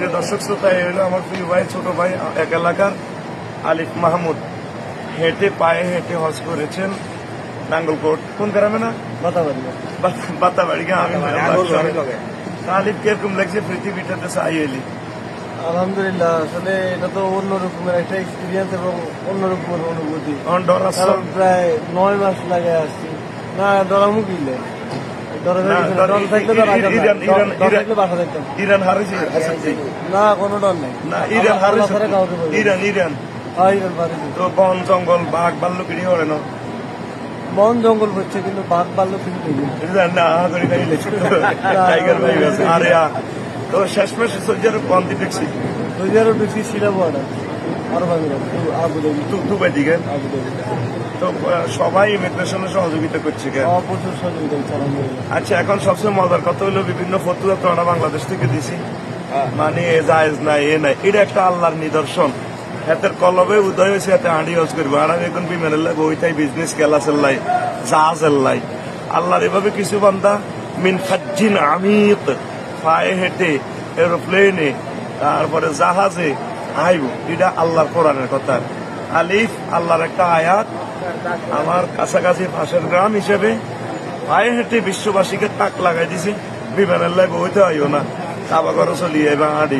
প্রিয় দর্শক শ্রোতা এই হলো আমার প্রিয় ভাই ছোট ভাই এক এলাকার আলিফ মাহমুদ। হেঁটে পায়ে হেঁটে হজ করেছেন নাঙ্গলকোট। কোন গ্রামে না? বাতাবাড়ি। আমি আলিফ কীরকম লাগছে পৃথিবীটাতে চাই এলি? আলহামদুলিল্লাহ আসলে এটা তো অন্য রকমের একটা এক্সপিরিয়েন্স এবং অন্য রকমের অনুভূতি। প্রায় নয় মাস লাগে আসছি। না ডরামু ইরান- না। হারেছে কোনো ডর নেই। ইরান হারেছে। Iran Iran. তো বন জঙ্গল বাঘ ভাল্লুকিরি হরে না। বন জঙ্গল হচ্ছে কিন্তু বাঘ দেখি না। করি ইলে টাইগার ভাই আছে আরে তো শেষমেশ দেখছি সৌদি আরব বেশি ছিলাম না। আরব আমিরাত আবু ধাবি দু- দুবাই দিকে। আবু তো সবাই ইমিগ্রেশনে সহযোগিতা করছে কেন? প্রচুর সহযোগিতা আচ্ছা এখন সবচেয়ে মজার কথা হলো বিভিন্ন ফতুয়া তো আমরা বাংলাদেশ থেকে দিছি। মানে এ জায়েজ নাই এ নাই। এটা একটা আল্লাহর নিদর্শন। হাতের কলবে উদয় হয়েছে হাতে হাঁড়ি হজ করব। আর আমি এখন বিমানের লাই বইটাই বিজনেস কেলাসের লাই জাহাজের লাই। আল্লাহর এভাবে কিছু বান্দা মিন ফাজ্জিন আমিত পায়ে হেঁটে এরোপ্লেনে তারপরে জাহাজে আইব এটা আল্লাহর কোরআনের কথা। আলিফ, আল্লাহর একটা আয়াত, আমার কাছাকাছি পাশের গ্রাম হিসেবে। পায়ে হেঁটে বিশ্ববাসীকে তাক লাগাই দিছি। বিমানের লাগে বইতে আইও না। কাবা ঘর চলিয়ে আড়ি